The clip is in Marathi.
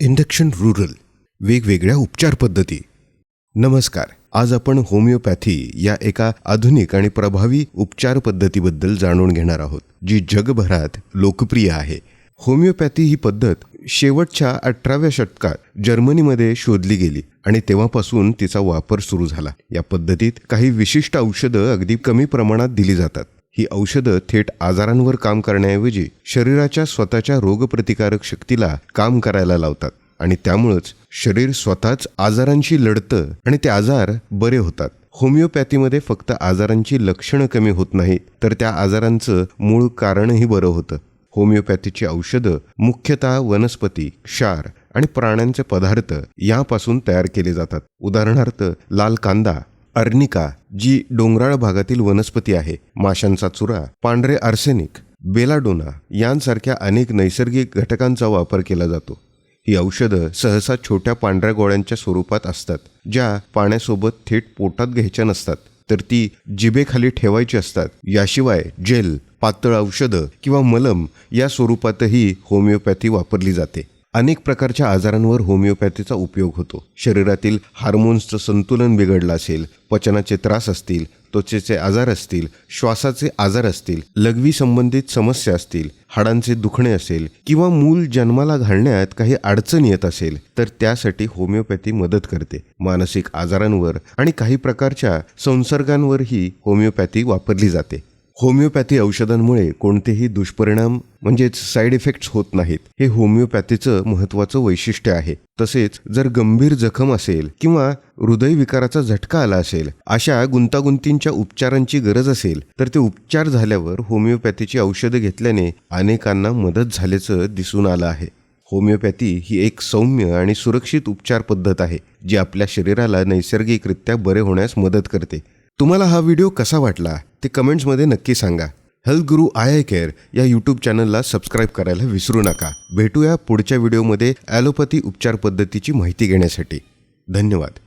इंडक्शन रुरल वेगवेगळ्या उपचार पद्धती. नमस्कार आज आपण होमिओपॅथी या एका आधुनिक आणि प्रभावी उपचार पद्धतीबद्दल जाणून घेणार आहोत जी जगभरात लोकप्रिय आहे. होमिओपॅथी ही पद्धत शेवटच्या अठराव्या शतकात जर्मनीमध्ये शोधली गेली आणि तेव्हापासून तिचा वापर सुरू झाला. या पद्धतीत काही विशिष्ट औषधं अगदी कमी प्रमाणात दिली जातात. ही औषधं थेट आजारांवर काम करण्याऐवजी शरीराच्या स्वतःच्या रोगप्रतिकारक शक्तीला काम करायला लावतात आणि त्यामुळंच शरीर स्वतःच आजारांशी लढतं आणि ते आजार बरे होतात. होमिओपॅथीमध्ये फक्त आजारांची लक्षणं कमी होत नाहीत तर त्या आजारांचं मूळ कारणही बरं होतं. होमिओपॅथीची औषधं मुख्यतः वनस्पती क्षार आणि प्राण्यांचे पदार्थ यापासून तयार केले जातात. उदाहरणार्थ लाल कांदा अर्निका जी डोंगराळ भागातील वनस्पती आहे माशांचा चुरा पांढरे आर्सेनिक बेलाडोना यांसारख्या अनेक नैसर्गिक घटकांचा वापर केला जातो. ही औषधं सहसा छोट्या पांढऱ्या गोळ्यांच्या स्वरूपात असतात ज्या पाण्यासोबत थेट पोटात घ्यायच्या नसतात तर ती जिभेखाली ठेवायची असतात. याशिवाय जेल पातळ औषधं किंवा मलम या स्वरूपातही होमिओपॅथी वापरली जाते. अनेक प्रकारच्या आजारांवर होमिओपॅथीचा उपयोग होतो. शरीरातील हार्मोन्सचं संतुलन बिघडलं असेल पचनाचे त्रास असतील त्वचेचे आजार असतील श्वासाचे आजार असतील लघवी संबंधित समस्या असतील हाडांचे दुखणे असेल किंवा मूल जन्माला घालण्यात काही अडचण येत असेल तर त्यासाठी होमिओपॅथी मदत करते. मानसिक आजारांवर आणि काही प्रकारच्या संसर्गांवरही होमिओपॅथी वापरली जाते. होमिओपॅथी औषधांमुळे कोणतेही दुष्परिणाम म्हणजेच साईड इफेक्ट्स होत नाहीत. हे होमिओपॅथीचं महत्त्वाचं वैशिष्ट्य आहे. तसेच जर गंभीर जखम असेल किंवा हृदयविकाराचा झटका आला असेल अशा गुंतागुंतींच्या उपचारांची गरज असेल तर ते उपचार झाल्यावर होमिओपॅथीची औषधं घेतल्याने अनेकांना मदत झाल्याचं दिसून आलं आहे. होमिओपॅथी ही एक सौम्य आणि सुरक्षित उपचार पद्धत आहे जी आपल्या शरीराला नैसर्गिकरित्या बरे होण्यास मदत करते. तुम्हाला हा व्हिडिओ कसा वाटला ते कमेंट्समध्ये नक्की सांगा. Health guru I I care या यूट्यूब चॅनलला सबस्क्राईब करायला विसरू नका. भेटूया पुढच्या व्हिडिओमध्ये ॲलोपॅथी उपचार पद्धतीची माहिती घेण्यासाठी. धन्यवाद.